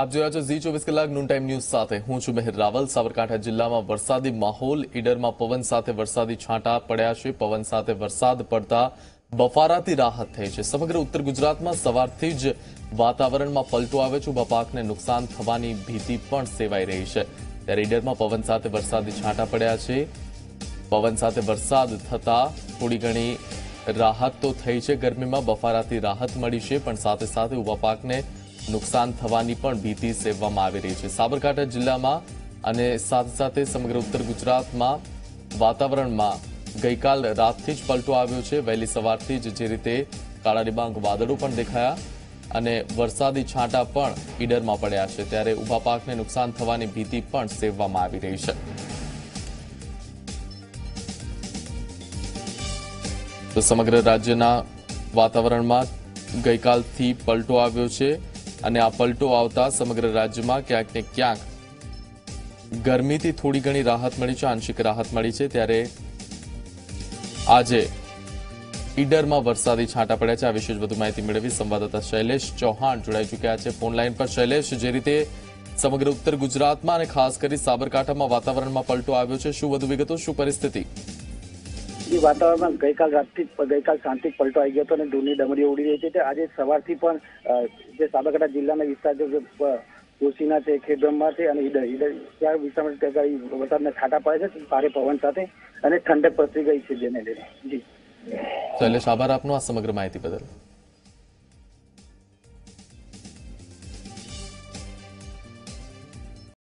આપ જોયા છો ઝી ચોવીસ કલાક નૂન ટાઈમ ન્યૂઝ સાથે. હું છું મહેર રાવલ. સાબરકાંઠા જિલ્લામાં વરસાદી માહોલ, ઈડરમાં પવન સાથે વરસાદી છાંટા પડ્યા છે. પવન સાથે વરસાદ પડતા બફારાથી રાહત થઈ છે. સમગ્ર ઉત્તર ગુજરાતમાં સવારથી જ વાતાવરણમાં પલટો આવે છે. ઊભા પાકને નુકસાન થવાની ભીતિ પણ સેવાઈ રહી છે. ત્યારે ઈડરમાં પવન સાથે વરસાદી છાંટા પડ્યા છે. પવન સાથે વરસાદ થતા થોડી ઘણી રાહત તો થઈ છે. ગરમીમાં બફારાથી રાહત મળી છે, પણ સાથે સાથે ઊભા પાકને નુકસાન થવાની પણ ભીતિ સેવવામાં આવી રહી છે. સાબરકાંઠા જિલ્લામાં અને સાથે સાથે સમગ્ર ઉત્તર ગુજરાતમાં વાતાવરણમાં ગઈકાલ રાતથી જ પલટો આવ્યો છે. વહેલી સવારથી જ જે રીતે કાળા ડિબાંગ વાદળો પણ દેખાયા અને વરસાદી છાંટા પણ ઈડરમાં પડ્યા છે. ત્યારે ઊભા પાકને નુકસાન થવાની ભીતિ પણ સેવવામાં આવી રહી છે. તો સમગ્ર રાજ્યના વાતાવરણમાં ગઈકાલથી પલટો આવ્યો છે. અને આ પલટો આવતા સમગ્ર રાજ્યમાં ક્યાંક ને ક્યાંક ગરમીથી થોડી ઘણી રાહત મળી છે, આંશિક રાહત મળી છે. ત્યારે આજે ઈડરમાં વરસાદી છાંટા પડ્યા છે. આ વિશે વધુ માહિતી મેળવી સંવાદદાતા શૈલેષ ચૌહાણ જોડાઈ ચૂક્યા છે ફોનલાઈન પર. શૈલેષ, જે રીતે સમગ્ર ઉત્તર ગુજરાતમાં અને ખાસ કરી સાબરકાંઠામાં વાતાવરણમાં પલટો આવ્યો છે, શું વધુ વિગતો, શું પરિસ્થિતિ? એ વાતાવરણમાં ગઈકાલ રાતથી ગઈકાલ શાંતિ પલટો આવી ગયો હતો અને ધૂળની ડમરીઓ ઉડી રહી છે આજે સવારથી પણ જે સાબરકાંઠા જિલ્લાના વિસ્તાર જે કોશીના છે ખેડબ્રહ્મા છે અને ઈડર ઈડર ત્યાં વિસ્તારમાં વરસાદના છાંટા પડે છે, ભારે પવન સાથે અને ઠંડક પ્રસરી ગઈ છે જેને લઈને. જી. શૈલેષ આભાર આપનો આ સમગ્ર માહિતી બદલ.